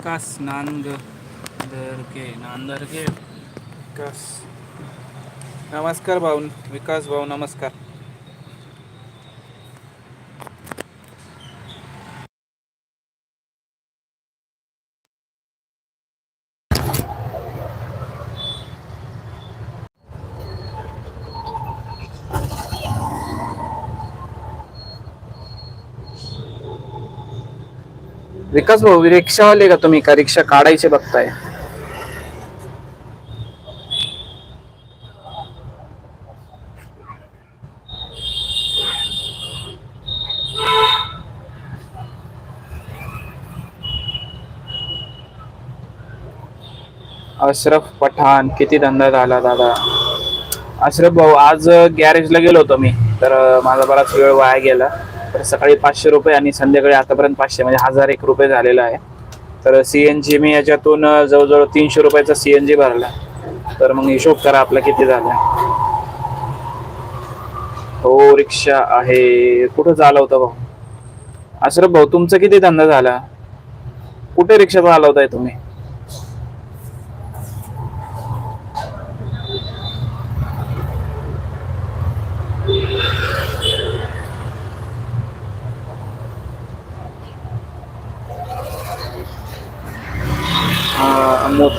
विकास नांदरके नांदरके विकास. नमस्कार भाऊ विकास भाऊ नमस्कार. विकास भाऊ रिक्षावाले का तुम्ही? का रिक्षा काढायचे बघताय? अशरफ पठाण किती धंदा झाला दादा? अशरफ भाऊ आज गॅरेजला गेलो होतो मी तर माझा बराच वेळ वाया गेला. तर सकाळी पाचशे रुपये आणि संध्याकाळी आतापर्यंत पाचशे म्हणजे हजार एक रुपये झालेला आहे. तर सी एन जी मी याच्यातून जवळजवळ तीनशे रुपयाचा जी भरला. तर मग हिशोब करा आपला किती झाला. हो रिक्षा आहे. कुठं चालवता भाऊ? अशरफ भाऊ तुमचा किती धंदा झाला? कुठे रिक्षा चालवताय तुम्ही?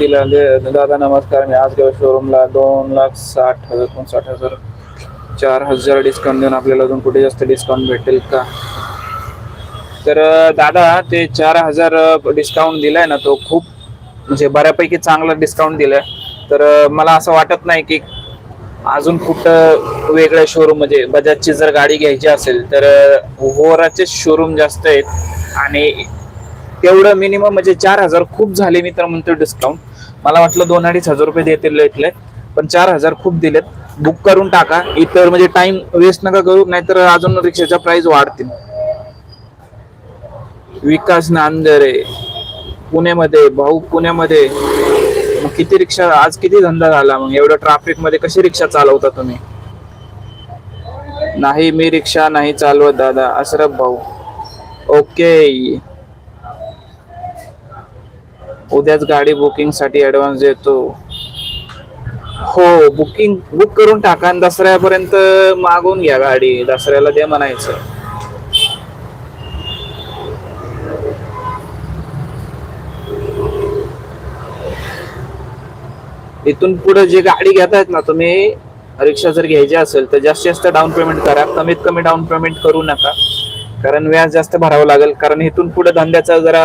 हा, दादा नमस्कार मी आज गेलो शोरूमला दोन लाख साठ हजार एकोणसाठ हजार चार हजार डिस्काउंट देऊन आपल्याला अजून कुठे जास्त डिस्काउंट भेटेल का? तर दादा ते चार हजार डिस्काउंट दिलाय ना तो खूप म्हणजे बऱ्यापैकी चांगला डिस्काउंट दिलाय. तर मला असं वाटत नाही की अजून कुठं वेगळ्या शोरूम म्हणजे बजाजची जर गाडी घ्यायची असेल तर होराचे शोरूम जास्त आहेत. आणि तेवढं मिनिमम म्हणजे चार हजार खूप झाले मी तर म्हणतो डिस्काउंट मला वाटलं दोन अडीच हजार रुपये देतील इथले पण चार हजार खूप दिलेत. बुक करून टाका. इतर म्हणजे टाइम वेस्ट नका करू नाहीतर अजून रिक्षाच्या प्राइस वाढतील. विकास नांदरे पुण्यामध्ये भाऊ पुण्यामध्ये. मग किती रिक्षा आज किती धंदा झाला मग? एवढं ट्रॅफिकमध्ये कशी रिक्षा चालवता तुम्ही? नाही मी रिक्षा नाही चालवत दादा. अशरफ भाऊ. ओके उद्याच गाडी बुकिंगसाठी ऍडव्हान्स देतो. हो बुकिंग बुक करून टाका आणि दसऱ्यापर्यंत मागून घ्या गाडी. दसऱ्याला दे म्हणायचं. इथून पुढे जे गाडी घेतायत ना तुम्ही रिक्षा जर घ्यायची असेल तर जास्तीत जास्त डाऊन पेमेंट करा. कमीत कमी डाऊन पेमेंट करू नका. कारण व्याज जास्त भरावं लागेल. कारण इथून पुढे धंद्याचा जरा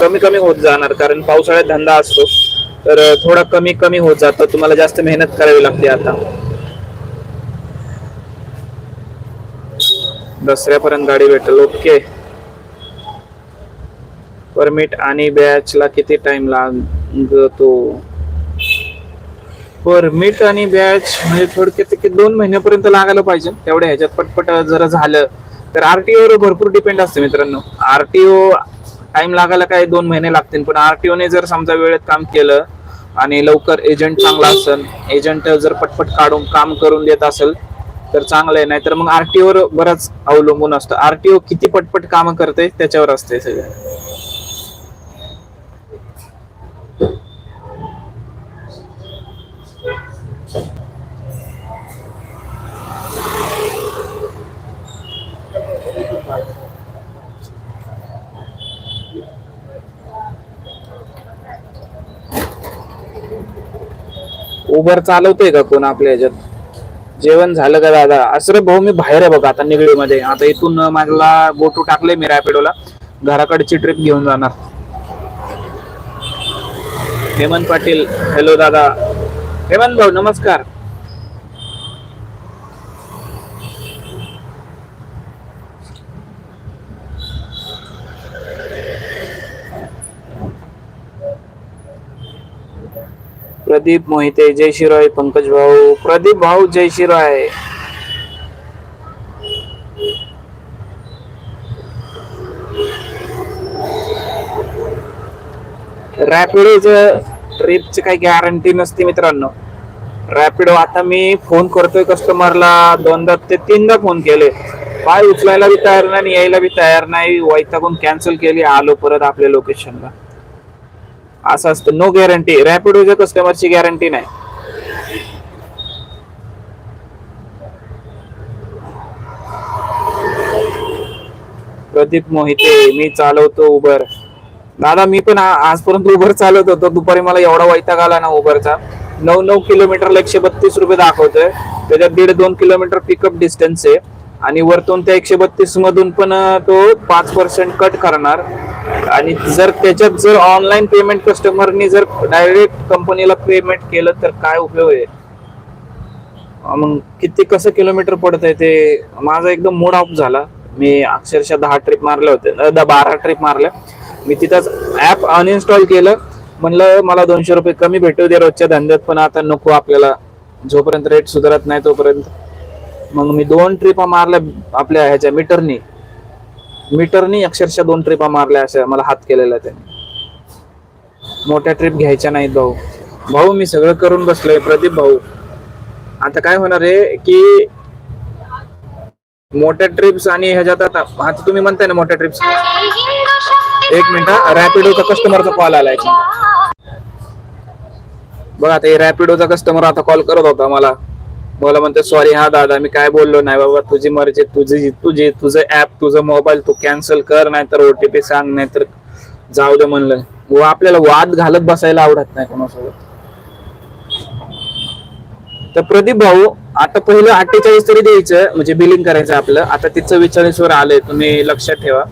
कमी कमी होत जाणार कारण पावसाळ्यात धंदा असतो. तर थोडा कमी कमी होत जातो. तुम्हाला जास्त मेहनत करावी लागते आता. दसऱ्यापर्यंत गाडी भेटेल. ओके. परमिट आणि बॅचला किती टाइम लागतो? परमिट आणि बॅच म्हणजे थोडक्यात ते दोन महिन्यापर्यंत लागायला पाहिजे. तेवढ्या ह्याच्यात पटपट जर झालं. तर आरटीओ वर भरपूर डिपेंड असते मित्रांनो. आरटीओ टाइम लागायला काय दोन महिने लागतील. पण आरटीओ ने जर समजा वेळेत काम केलं आणि लवकर एजंट चांगला असेल एजंट जर पटपट काढून काम करून देत असेल तर चांगलं आहे. नाहीतर मग आरटीओ वर बरंच अवलंबून असतं. आरटीओ किती पटपट काम करते त्याच्यावर असते सगळं. उबर चालवतोय का कोण आपल्या ह्याच्यात? जेवण झालं का दादा? असं भाऊ मी बाहेर आहे बघा आता निगडीमध्ये आता इथून माझला गोटू टाकले मी रॅपिडोला घराकडची ट्रिप घेऊन जाणार. हेमंत पाटील. हॅलो दादा. हेमंत भाऊ नमस्कार. प्रदीप मोहिते जय शिराय पंकज भाऊ. प्रदीप भाऊ जय शिराय. रॅपिडोच ट्रिपची काही गॅरंटी नसते मित्रांनो. रॅपिडो आता मी फोन करतोय कस्टमरला दोनदा ते तीनदा फोन केले. पाय उचलायला बी तयार नाही यायला बी तयार नाही. वैतागून कॅन्सल केली. आलो परत आपल्या लोकेशनला असं असतं. नो गॅरंटी रॅपिडोच्या कस्टमरची गॅरंटी नाही. प्रदीप मोहिते मी चालवतो उबर दादा मी पण आजपर्यंत उबर चालवत होतो. दुपारी मला एवढा वैताग आला ना उबरचा नऊ नऊ किलोमीटरला एकशे बत्तीस रुपये दाखवतोय. त्याच्यात दीड दोन किलोमीटर पिकअप डिस्टन्स आहे. आणि वरतून त्या एकशे बत्तीस मधून पण तो पाच पर्सेंट कट करणार. आणि जर त्याच्यात जर ऑनलाईन पेमेंट कस्टमरनी जर डायरेक्ट कंपनीला पेमेंट केलं तर काय उपयोग आहे? मग किती कसं किलोमीटर पडतंय ते? माझा एकदम मूड ऑफ झाला. मी अक्षरशः दहा ट्रिप मारल्या होत्या दहा बारा ट्रिप मारल्या. मी तिथंच ऍप अनइन्स्टॉल केलं. म्हणलं मला दोनशे रुपये कमी भेटू दे रोजच्या धंद्यात पण आता नको आपल्याला. जोपर्यंत रेट सुधारत नाही तोपर्यंत. मग मी दोन ट्रिपा मारल्या आपल्या ह्याच्या मीटरनी मीटरनी अक्षरशः दोन ट्रिपा मारल्या अशा मला हात केलेला त्याने. मोठ्या ट्रिप घ्यायच्या नाहीत भाऊ. भाऊ मी सगळं करून बसलोय प्रदीप भाऊ. आता काय होणार आहे की मोठ्या ट्रिप्स आणि ह्याच्यात आता आता तुम्ही म्हणताय ना मोठ्या ट्रिप्स एक मिनिट रॅपिडोचा कस्टमरचा कॉल आलाय. बघा आता हे रॅपिडोचा कस्टमर आता कॉल करत होता मला. मला म्हणतो सॉरी हा दादा मी काय बोललो नाही बाबा तुझी मर्जी तुझी तुझी तुझं ऍप तुझं मोबाईल तू कॅन्सल कर नाहीतर ओटीपी सांग नाहीतर जाऊ दे म्हणलं. व आपल्याला वाद घालत बसायला आवडत नाही कोणासोबत. तर प्रदीप भाऊ आता पहिलं अठ्ठेचाळीस तरी द्यायचं म्हणजे बिलिंग करायचं आपलं. आता तिचं चव्वेचाळीस वर आलंय तुम्ही लक्षात ठेवा.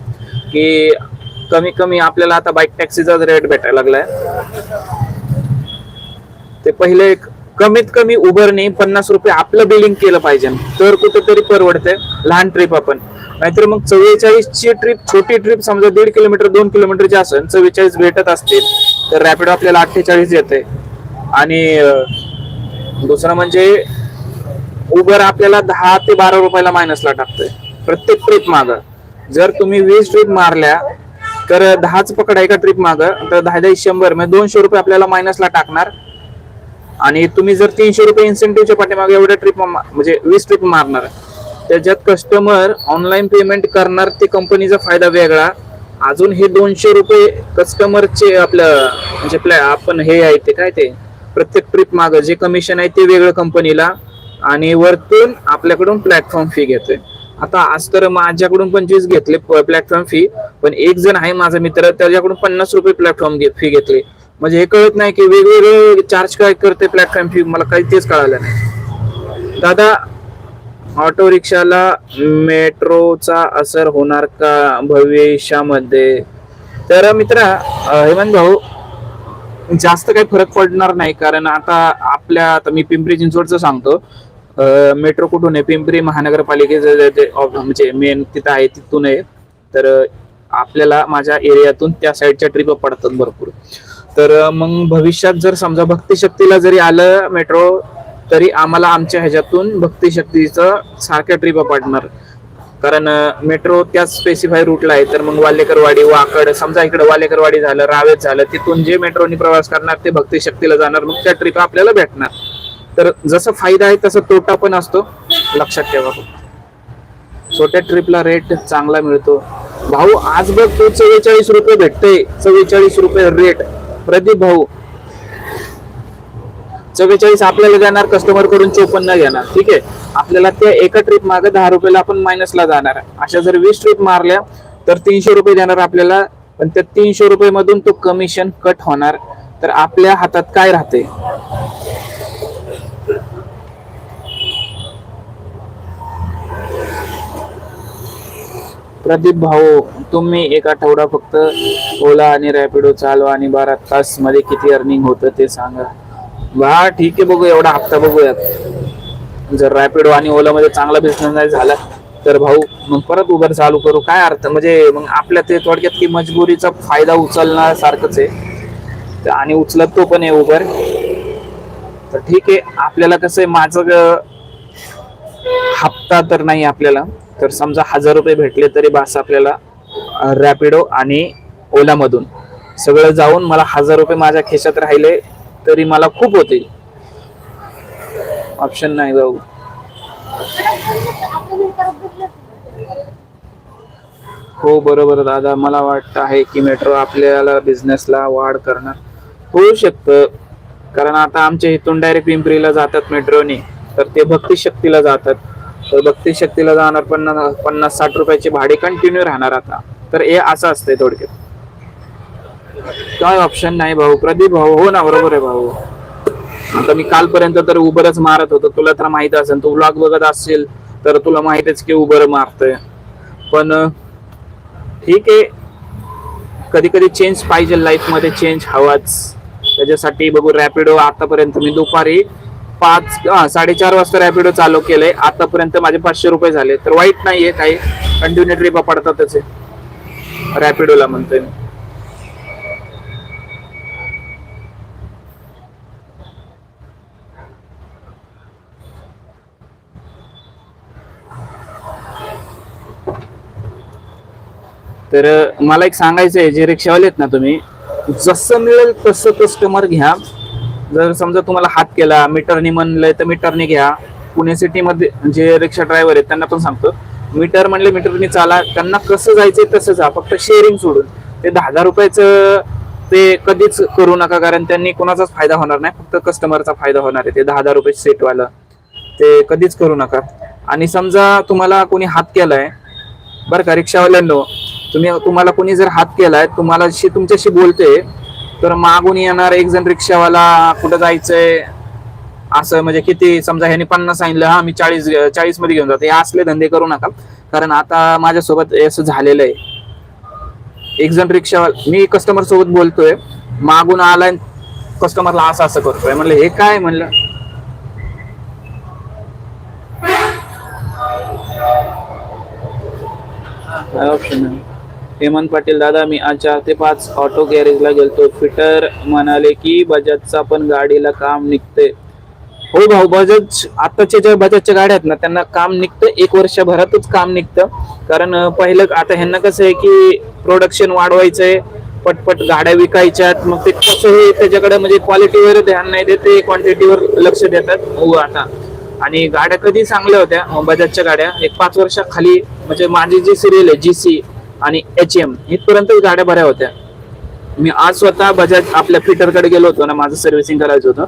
की कमी कमी आपल्याला आता बाईक टॅक्सीचाच रेट भेटायला लागलाय. ते पहिले एक कमीत कमी उबरने पन्नास रुपये आपलं बिलिंग केलं पाहिजे. तर कुठेतरी परवडतंय लहान ट्रिप आपण. नाहीतर मग चव्वेचाळीसची ट्रिप छोटी ट्रिप समजा दीड किलोमीटर दोन किलोमीटरची असेल चव्वेचाळीस भेटत असतील तर रॅपिडो आपल्याला अठ्ठेचाळीस येते. आणि दुसरं म्हणजे उबर आपल्याला दहा ते बारा रुपयाला मायनसला टाकतोय. प्रत्येक ट्रिप माग. जर तुम्ही वीस ट्रिप मारल्या तर दहाच पकडा एका ट्रिप माग. तर दहा दहा शंभर म्हणजे दोनशे रुपये आपल्याला मायनसला टाकणार. आणि तुम्ही जर तीनशे रुपये इन्सेंटिव्हच्या पाठीमागे एवढ्या ट्रिप म्हणजे वीस ट्रिप मारणार त्याच्यात कस्टमर ऑनलाईन पेमेंट करणार ते कंपनीचा फायदा वेगळा. अजून हे दोनशे रुपये कस्टमरचे आपलं म्हणजे प्लॅ आपण हे आहे ते काय ते प्रत्येक ट्रिप मागं जे कमिशन आहे ते वेगळं कंपनीला आणि वरतून आपल्याकडून प्लॅटफॉर्म फी घेतोय. आता आज तर माझ्याकडून पंचवीस घेतले प्लॅटफॉर्म फी पण एक जण आहे माझा मित्र त्याच्याकडून पन्नास रुपये प्लॅटफॉर्म फी घेतली. म्हणजे हे कळत नाही की वेगवेगळे चार्ज काय करते प्लॅटफॉर्म फी मला काही तेच कळालं नाही. दादा ऑटो रिक्षाला मेट्रोचा असर होणार का भविष्यामध्ये? तर मित्रा हेमंत भाऊ जास्त काही फरक पडणार नाही कारण आता आपल्या आता मी पिंपरी चिंचवडचं सांगतो. मेट्रो कुठून आहे? पिंपरी महानगरपालिकेचं ते म्हणजे मेन तिथं आहे तिथून आहे. तर आपल्याला माझ्या एरियातून त्या साईडच्या ट्रिप पडतात भरपूर. तर मग भविष्यात जर समजा भक्तिशक्तीला जरी आलं मेट्रो तरी आम्हाला आमच्या ह्याच्यातून भक्तिशक्तीचं सारख्या ट्रिप पाडणार. कारण मेट्रो त्याच स्पेसिफाय रूटला आहे. तर मग वालेकरवाडी वाकड समजा इकडे वालेकरवाडी झालं रावेत झालं तिथून जे मेट्रोनी प्रवास करणार ते भक्तिशक्तीला जाणार मग त्या ट्रिप आपल्याला भेटणार. तर जसं फायदा आहे तसं तोटा पण असतो. लक्षात ठेवा. छोट्या ट्रिपला रेट चांगला मिळतो. भाऊ आज बघ तो चव्वेचाळीस रुपये भेटते चव्वेचाळीस रुपये रेट प्रदीप भाऊ. चव्वेचाळीस आपल्याला देणार कस्टमरकडून चोपन्न घेणार. ठीक आहे? आपल्याला त्या एका ट्रिप मागे दहा रुपयाला आपण मायनसला जाणार अशा जर वीस ट्रिप मारल्या तर तीनशे रुपये देणार आपल्याला. पण त्या तीनशे रुपये मधून तो कमिशन कट होणार. तर आपल्या हातात काय राहते प्रदीप भाऊ तुम्ही एक आठवडा फक्त ओला आणि रॅपिडो चालवा आणि बारा तासमध्ये किती अर्निंग होतं ते सांगा. बा ठीक आहे बघू एवढा हप्ता बघूयात. जर रॅपिडो आणि ओला मध्ये चांगला बिझनेस नाही झाला तर भाऊ मग परत उबर चालू करू. काय अर्थ? म्हणजे मग आपल्या ते थोडक्यात की मजबुरीचा फायदा उचलणार सारखंच आहे. तर आणि उचलत तो पण आहे उबर तर ठीक आहे आपल्याला कसं आहे माझं ग- हप्ता तर नाही आपल्याला. तर समजा हजार रुपये भेटले तरी बास आपल्याला रॅपिडो आणि ओलामधून सगळं जाऊन मला हजार रुपये माझ्या खिशात राहिले तरी मला खूप होतील. ऑप्शन नाही भाऊ. हो बरोबर दादा. मला वाटतं आहे की मेट्रो आपल्याला बिझनेसला वाढ करणार. होऊ शकतं. कारण आता आमच्या इथून डायरेक्ट पिंपरीला जातात मेट्रोने तर ते भक्ती शक्तीला जातात. भक्ती शक्तीला जाणार पन्नास पन्नास साठ रुपयाचे भाडे कंटिन्यू राहणार आता. तर हे असं असतंय थोडक्यात. काय ऑप्शन नाही भाऊ. प्रदीप भाऊ हो ना बरोबर आहे भाऊ. आता मी कालपर्यंत तर उबरच मारत होतो. तुला तर माहीत असेल तू ब्लॉग बघत असेल तर तुला माहितच की उबर मारतय. पण ठीक आहे. कधी कधी चेंज पाहिजे लाईफमध्ये चेंज हवाच. त्याच्यासाठी बघू रॅपिडो आतापर्यंत मी दुपारी पाच हा, साडेचार वाजता रॅपिडो चालू केलंय. आतापर्यंत माझे पाचशे रुपये झाले. तर वाईट नाहीये काही. कंटिन्यू ट्रिपा पडतातच आहे रॅपिडोला म्हणतोय मी. तर मला एक सांगायचं आहे जे रिक्षावाले आहेत ना तुम्ही जसं मिळेल तसं कस्टमर घ्या. जर समजा तुम्हाला हात केला मीटरने म्हणलंय तर मीटरने घ्या. पुणे सिटीमध्ये जे रिक्षा ड्रायव्हर आहेत त्यांना पण सांगतो. मीटर म्हणले मीटरने चाला. त्यांना कसं जायचंय तसं जा. फक्त शेअरिंग सोडून. ते दहा हजार रुपयाचं ते कधीच करू नका कारण त्यांनी कोणाचाच फायदा होणार नाही. फक्त कस्टमरचा फायदा होणार आहे. ते दहा हजार रुपये सेटवालं ते कधीच करू नका. आणि समजा तुम्हाला कोणी हात केलाय बरं का रिक्षावाल्यांनो तुम्ही तुम्हाला कोणी जर हात केलाय तुम्हाला तुमच्याशी बोलते तर मागून येणार एक जण रिक्षावाला कुठं जायचंय? असं म्हणजे किती समजा ह्याने पन्नास सांगितलं हा मी चाळीस चाळीसमध्ये घेऊन जातो. हे असले धंदे करू नका. कारण आता माझ्यासोबत असं झालेलं आहे. एक जण रिक्षावाला मी कस्टमर सोबत बोलतोय. मागून आलाय कस्टमरला असं असं करतोय. म्हणलं हे काय? म्हणलं ऑप्शन आहे? हेमंत पाटील दादा मी आज चार ते पाच ऑटो गॅरेजला गेलतो. फिटर म्हणाले की बजाजचा पण गाडीला काम निघते हो भाऊ बजाज आताच्या ज्या बजाजच्या गाड्या आहेत ना त्यांना काम निघतं एक वर्षभरातच काम निघतं. कारण पहिलं आता ह्यांना कसं आहे की प्रोडक्शन वाढवायचं आहे पटपट गाड्या विकायच्यात. मग ते कसं हे त्याच्याकडे म्हणजे क्वालिटीवर ध्यान नाही ते क्वांटिटीवर लक्ष देतात. हो आता. आणि गाड्या कधी चांगल्या होत्या? बजाजच्या गाड्या. एक पाच वर्षाखाली म्हणजे माझी जी सिरियल आहे जी सी आणि एच एम इथपर्यंत गाड्या बऱ्या होत्या. मी आज स्वतः बजाज आपल्या फिटरकडे गेलो होतो ना माझं सर्व्हिसिंग करायचं होतं.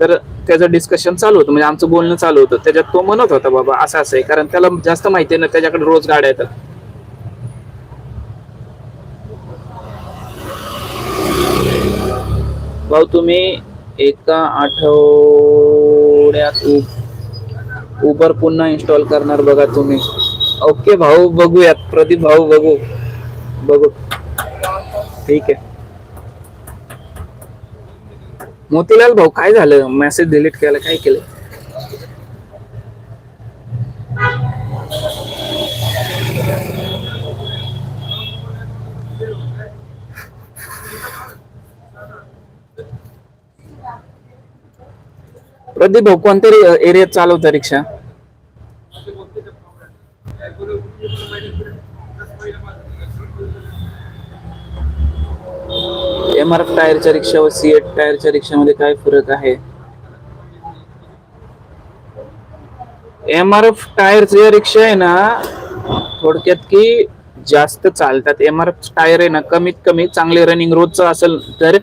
तर त्याचं डिस्कशन चालू होतं म्हणजे आमचं बोलणं चालू होतं. त्याच्यात तो म्हणत होता बाबा असं असं आहे. कारण त्याला जास्त माहिती आहे ना त्याच्याकडे रोज गाड्या येतात. भाऊ तुम्ही एका आठवड्यात उबर पुन्हा इन्स्टॉल करणार बघा तुम्ही. ओके भाऊ बघूयात. प्रदीप भाऊ बघू. बघू. ठीक आहे. मोतीलाल भाऊ काय झालं? मेसेज डिलीट केला काय केलं? प्रदीप भाऊ कोणत्या एरियात चालवता रिक्षा? एम आर एफ टायरच्या रिक्षा व सी एट टायरच्या रिक्षामध्ये काय फरक आहे? एम आर एफ टायरचे रिक्षा आहे ना थोडक्यात की जास्त चालतात. एम आर एफ टायर आहे ना कमीत कमी चांगले रनिंग रोजचं असेल तर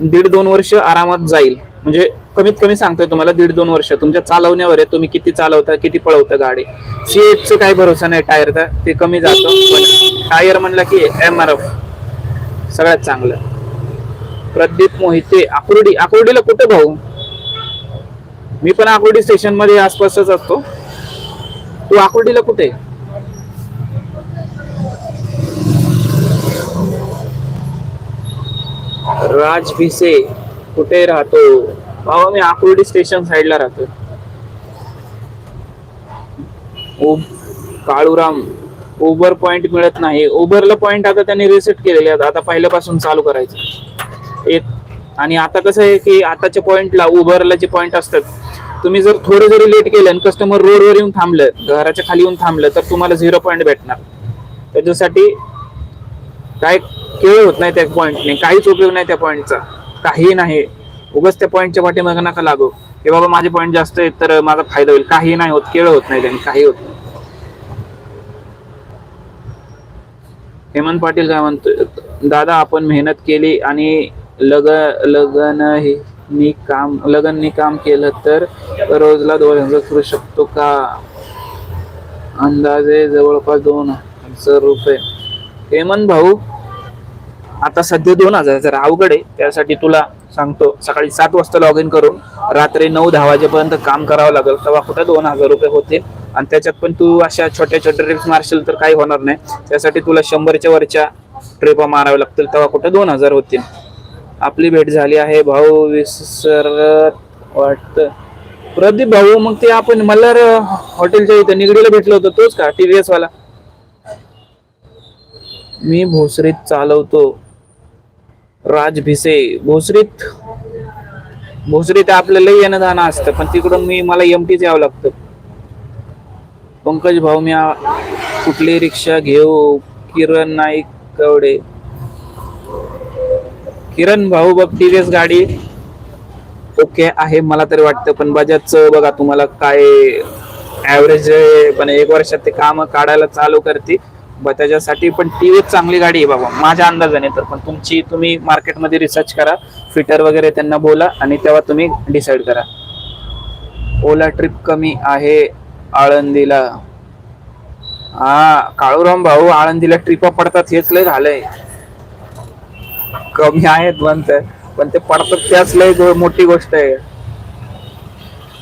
दीड दोन वर्ष आरामात जाईल. म्हणजे कमीत कमी सांगतोय तुम्हाला दीड दोन वर्ष. तुमच्या चालवण्यावर आहे तुम्ही किती चालवता किती पळवता गाडी. सी एटचं काही भरोसा नाही टायरचा ते कमी जातं. पण टायर म्हणलं की एम आर एफ सगळ्यात चांगलं. प्रदीप मोहिते. आकुर्डी आकुर्डीला कुठे भाऊ? मी पण आकुर्डी स्टेशनमध्ये आसपासच असतो. तू आकुर्डीला कुठे? राज भिसे कुठे राहतो? भाऊ मी आकुर्डी स्टेशन साईडला राहतो काळूराम उबर पॉइंट मिळत नाही. उबरला पॉइंट आता त्यांनी रिसेट केलेले आहेत. आता पहिल्यापासून चालू करायचं. एक आणि आता कसं आहे की आताच्या पॉइंटला उबरला जे पॉइंट असतात तुम्ही जर थोडं जरी लेट केलं आणि कस्टमर रोडवर येऊन थांबलं घराच्या खाली येऊन थांबलं तर तुम्हाला झिरो पॉईंट भेटणार. त्याच्यासाठी काय केळ होत नाही त्या पॉईंटने काहीच उपयोग नाही त्या पॉईंटचा काही नाही. उगाच त्या पॉईंटच्या पाठीमागे नका लागू. हे बाबा माझे पॉईंट जास्त आहेत तर माझा फायदा होईल. काही नाही होत केळ होत नाही त्यांनी काही होत नाही. हेमंत पाटील काय म्हणतो दादा आपण मेहनत केली आणि लग लगन हे मी काम लगननी काम केलं तर रोजला दोन हजार करू शकतो का? अंदाजे जवळपास दोन हजार रुपये. हेमंत भाऊ आता सध्या दोन हजार जरा अवघड आहे. त्यासाठी तुला सांगतो सकाळी सात वाजता लॉग इन करून रात्री नऊ दहा वाजेपर्यंत काम करावं लागेल. तेव्हा कुठे दोन हजार रुपये होते आणि त्याच्यात पण तू अशा छोट्या छोट्या ट्रिप्स मारशील तर काही होणार नाही. त्यासाठी तुला शंभरच्या वरच्या ट्रिपा माराव्या लागतील. तेव्हा कुठे दोन हजार होतील? आपली भेट झाली आहे. भाऊ विसरत वाटत. प्रदीप भाऊ मग ते आपण मल्हार हॉटेलच्या इथं निगडीला भेटलो होतो. तोच का? टीव्हीएस वाला? मी भोसरीत चालवतो. राज भिसे भोसरीत. भोसरीत आपल्याला येणं जाणं असतं पण तिकडून मी मला एमटीच यावं लागतं. पंकज भाऊ मी कुठली रिक्षा घेऊ? किरण नाईक कवडे. किरण भाऊ बघ टीव्हीएस गाडी. ओके आहे मला तरी वाटतं पण बजाजचं बघा तुम्हाला काय ऍव्हरेज पण एक वर्षात ते काम काढायला चालू करते त्याच्यासाठी पण टीव्हीएस चांगली गाडी आहे बाबा माझ्या अंदाजाने तर. पण तुमची तुम्ही मार्केटमध्ये रिसर्च करा फिटर वगैरे त्यांना बोला आणि तेव्हा तुम्ही डिसाईड करा. ओला ट्रिप कमी आहे आळंदीला. हा काळूराम भाऊ आळंदीला ट्रिपा पडतात हेच लय झालंय. कमी आहेत म्हणत पण ते पडतात त्याच लय मोठी गोष्ट आहे.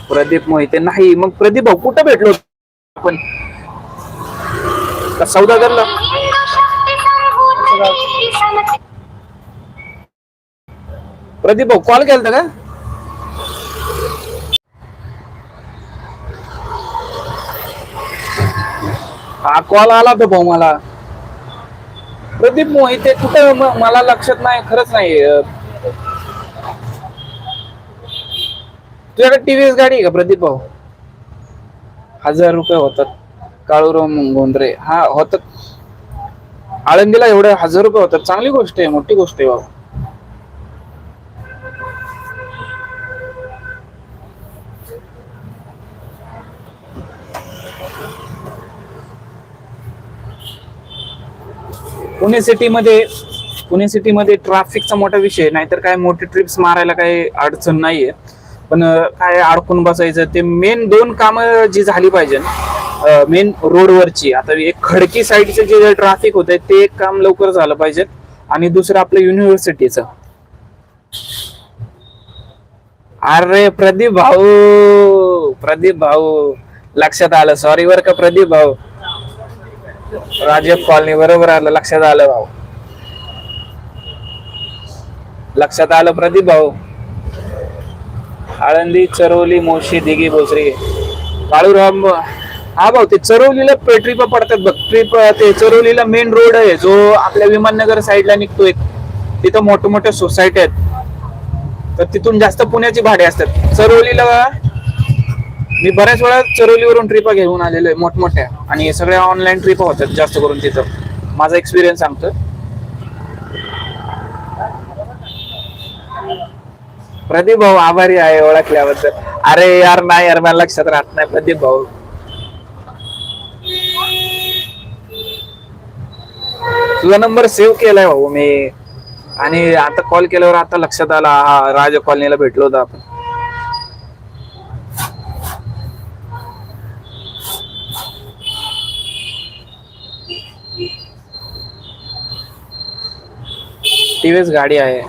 प्रदीप मोहिते नाही मग प्रदीप भाऊ कुठं भेटलो आपण? सौदागरला? प्रदीप भाऊ कॉल केलता का? हा कॉल आला होता भाऊ मला. प्रदीप मोहिते कुठे मला लक्षात नाही खरंच नाही. तुझ्याकडे टीव्हीएस गाडी आहे का प्रदीप भाऊ? हजार रुपये होतात. काळूराम गोंद्रे हा होतात. आळंदीला एवढे हजार रुपये होतात. चांगली गोष्ट आहे मोठी गोष्ट आहे भाऊ. पुणे सिटीमध्ये पुणे सिटीमध्ये ट्रॅफिकचा मोठा विषय नाहीतर काय मोठे ट्रिप्स मारायला काही अडचण नाहीये. पण काय अडकून बसायचं ते मेन दोन कामं जी झाली पाहिजे मेन रोडवरची आता एक खडकी साईडचं जे ट्रॅफिक होत ते एक काम लवकर झालं पाहिजे. आणि दुसरं आपलं युनिव्हर्सिटीचं अरे प्रदीप भाऊ प्रदीप भाऊ लक्षात आलं. सॉरी वर का प्रदीप भाऊ. राजप कॉलनी बरोबर आलं लक्षात आलं भाऊ. लक्षात आलं प्रदीप भाऊ. आळंदी चरवली मोशी दिघी भोसरी. काळूराम हा भाऊ ते चरवलीला ट्रिप पडतात बघ. ट्रिप ते चरवलीला मेन रोड आहे जो आपल्या विमाननगर साईडला निघतोय तिथं मोठ्या मोठ्या सोसायटी आहेत. तर तिथून जास्त पुण्याची भाडे असतात. चरवलीला मी बऱ्याच वेळा चरोलीवरून ट्रिपा घेऊन आलेलो आहे मोठमोठ्या. आणि सगळ्या ऑनलाईन ट्रिपा होतात जास्त करून तिथं. माझा एक्सपिरियन्स सांगतो प्रदीप भाऊ आभारी आहे ओळखल्याबद्दल. अरे यार नाही यार मला लक्षात राहत नाही. प्रदीप भाऊ. तुझा नंबर सेव्ह केलाय भाऊ मी. आणि आता कॉल केल्यावर आता लक्षात आला हा राज कॉलनीला भेटलो होतो आपण. टी वी एस गाडी आहे.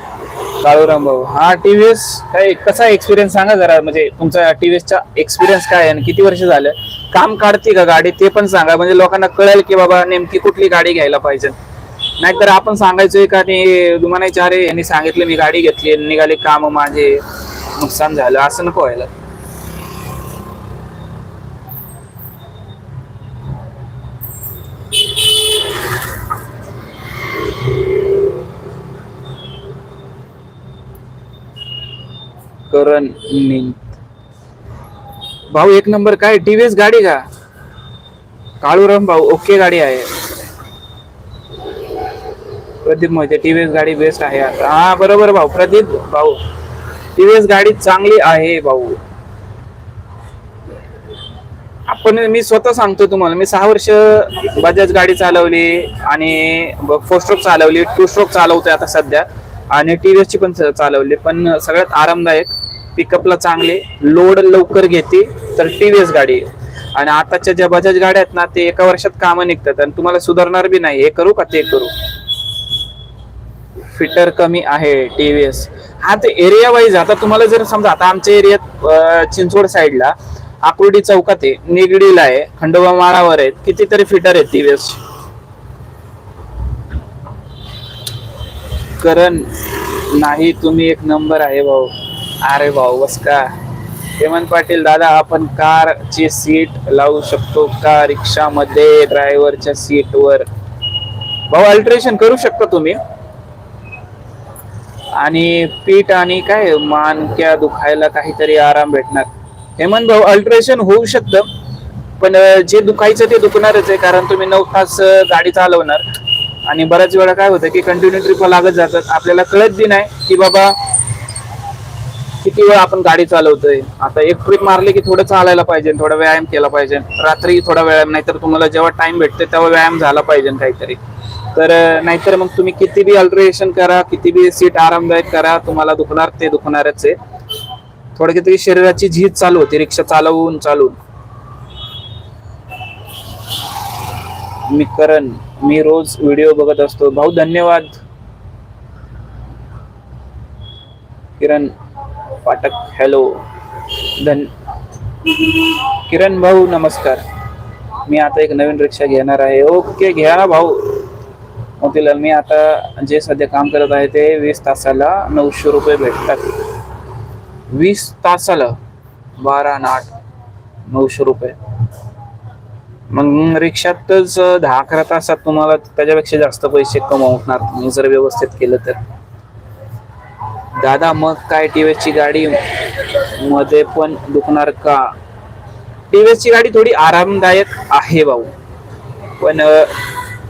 काळूराम भाऊ. हा एस काय कसा एक्सपिरियन्स सांगा जरा म्हणजे तुमचा टी वी एसचा एक्सपिरियन्स काय आहे आणि किती वर्ष झालं? काम काढते का गाडी? ते पण सांगा. म्हणजे लोकांना कळेल की बाबा नेमकी कुठली गाडी घ्यायला पाहिजे. नाहीतर आपण सांगायचोय का ते तुम्हाला अरे यांनी सांगितलं मी गाडी घेतली आणि निघाले काम माझे नुकसान झालं. असं नको व्हायला. करण भाऊ एक नंबर काय? टीव्हीएस गाडी का? काळूराम भाऊ ओके गाडी आहे. प्रदीप मोहिते टीव्हीएस गाडी बेस्ट आहे आता. हा बरोबर भाऊ प्रदीप भाऊ. टीव्हीएस गाडी चांगली आहे भाऊ. आपण मी स्वतः सांगतो तुम्हाला मी सहा वर्ष बजाज गाडी चालवली आणि फोर स्ट्रोक चालवली टू स्ट्रोक चालवतोय आता सध्या. आणि टी ची पण चालवली पण सगळ्यात आरामदायक पिकअपला चांगले लोड लवकर घेते तर टी गाडी आहे. आणि आताच्या ज्या बजाज गाड्या आहेत ना ते एका वर्षात कामं निघतात. आणि तुम्हाला सुधारणार बी नाही. हे करू का? ते करू. फिटर कमी आहे टीव्हीएस हा ते एरिया वाईज आता तुम्हाला जर समजा आता आमच्या एरियात चिंचवड साईडला आकुर्डी चौकात आहे. निगडीला आहे. खंडोबा माळावर आहेत. कितीतरी फिटर आहेत टीव्हीएस करण नाही तुम्ही एक नंबर आहे भाऊ. अरे भाऊ बस का? हेमंत पाटील दादा आपण कारची सीट लावू शकतो का रिक्षामध्ये ड्रायव्हरच्या सीटवर? भाऊ अल्ट्रेशन करू शकता तुम्ही. आणि पीठ आणि काय मानक्या दुखायला काहीतरी आराम भेटणार. हेमंत भाऊ अल्ट्रेशन होऊ शकतं पण जे दुखायचं ते दुखणारच आहे कारण तुम्ही नऊ तास गाडी चालवणार. आणि बऱ्याच वेळा काय होतं की कंटिन्यू ट्रिप लागत जातात. आपल्याला कळत बी नाही की बाबा किती वेळ आपण गाडी चालवतोय? आता एक ट्रिप मारली की थोडं चालायला पाहिजे थोडा व्यायाम केला पाहिजे. रात्री थोडा व्यायाम नाहीतर तुम्हाला जेव्हा टाइम भेटते तेव्हा व्यायाम झाला पाहिजे काहीतरी. तर नाहीतर मग तुम्ही किती बी अल्ट्रेशन करा किती बी सीट आरामदायक करा तुम्हाला दुखणार ते दुखणारच आहे. थोडं किती शरीराची झीज चालू होती रिक्षा चालवून चालवून. मी करण मी रोज व्हिडिओ बघत असतो. भाऊ धन्यवाद. किरण फाटक हॅलो धन. किरण भाऊ नमस्कार. मी आता एक नवीन रिक्षा घेणार आहे. ओके घ्या ना भाऊ. मोतीलाल मी आता जे सध्या काम करत आहे ते वीस तासाला नऊशे रुपये भेटतात. वीस तासाला? बारा नाट आठ. नऊशे रुपये. मग रिक्षातच दहा अकरा तासात तुम्हाला त्याच्यापेक्षा जास्त पैसे कमावणार. तुम्ही जर व्यवस्थित केलं तर. दादा मग काय टीव्हीएस ची गाडी मध्ये पण दुखणार का? टीव्हीएस ची गाडी थोडी आरामदायक आहे भाऊ. पण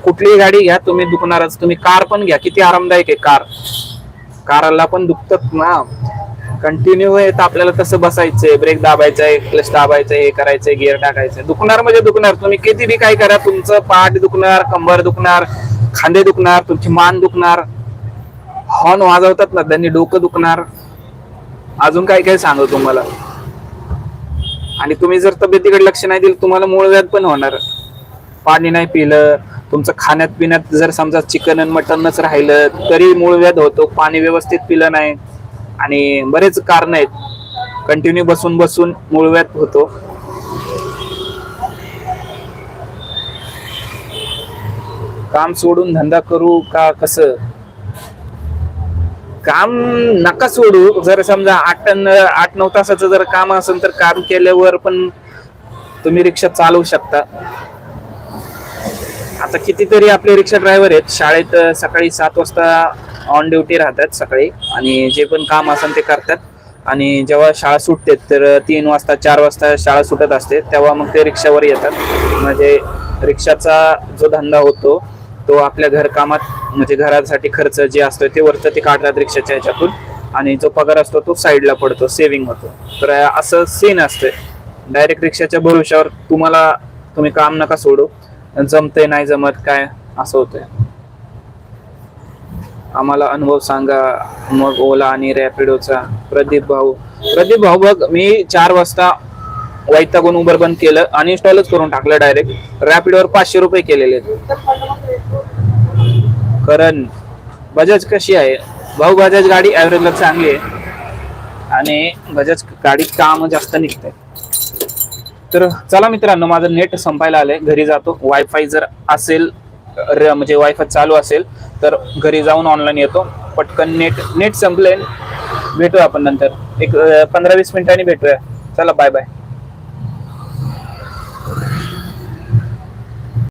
कुठलीही गाडी घ्या तुम्ही दुखणारच. तुम्ही कार पण घ्या. किती आरामदायक आहे कार. कारला पण दुखतात ना. कंटिन्यू येत आपल्याला तसं बसायचंय. ब्रेक दाबायचंय क्लच दाबायचंय हे करायचंय गिअर टाकायचंय. दुखणार म्हणजे दुखणार. तुम्ही किती बी काय करा तुमचं पाठ दुखणार कंबर दुखणार खांदे दुखणार तुमची मान दुखणार. हॉर्न वाजवतात ना त्यांनी डोकं दुखणार. अजून काय काय सांगू तुम्हाला? आणि तुम्ही जर तब्येतीकडे लक्ष नाही दिलं तुम्हाला मूळव्याध पण होणार. पाणी नाही पिलं तुमचं खाण्यात पिण्यात जर समजा चिकन आणि मटनच राहिलं तरी मूळव्याध होतो. पाणी व्यवस्थित पिलं नाही. आणि बरेच कारण आहेत. कंटिन्यू बसून बसून मूळव्याध होतो. काम सोडून धंदा करू का कसं? काम नका सोडू. जर समजा आठ आठ नऊ तासाचं जर काम असेल तर काम केल्यावर पण तुम्ही रिक्षा चालवू शकता. आता कितीतरी आपले रिक्षा ड्रायव्हर आहेत. शाळेत सकाळी सात वाजता ऑन ड्युटी राहतात सकाळी आणि जे पण काम असेल ते करतात. आणि जेव्हा शाळा सुटते तर तीन वाजता चार वाजता शाळा सुटत असते तेव्हा मग ते रिक्षावर येतात. म्हणजे रिक्षाचा जो धंदा होतो तो आपल्या घरकामात म्हणजे घरासाठी खर्च जे असतो ते वरचं ते काढतात रिक्षाच्या ह्याच्यातून. आणि जो पगार असतो तो साईडला पडतो सेव्हिंग होतो. तर असं सीन असते डायरेक्ट रिक्षाच्या भरोश्यावर तुम्हाला तुम्ही काम नका सोडू. जमते नाही जमत काय असं होतंय. आम्हाला अनुभव सांगा. मग ओला आणि रॅपिडोचा. प्रदीप भाऊ. प्रदीप भाऊ बघ मी चार वाजता वैतागून उबर बंद केलं आणि करून टाकलं डायरेक्ट रॅपिडोवर पाचशे रुपये केलेले. आहेत. करण बजाज कशी आहे? भाऊ बजाज गाडी ॲव्हरेजला चांगली आहे. आणि बजाज गाडीत काम जास्त निघते तर चला मित्रांनो माझं नेट संपायला आलंय. घरी जातो. वायफाय जर असेल र- म्हणजे वायफाय चालू असेल तर घरी जाऊन ऑनलाईन येतो. पटकन नेट नेट संपले भेटूया आपण नंतर. एक पंधरा वीस मिनिटांनी भेटूया. चला बाय बाय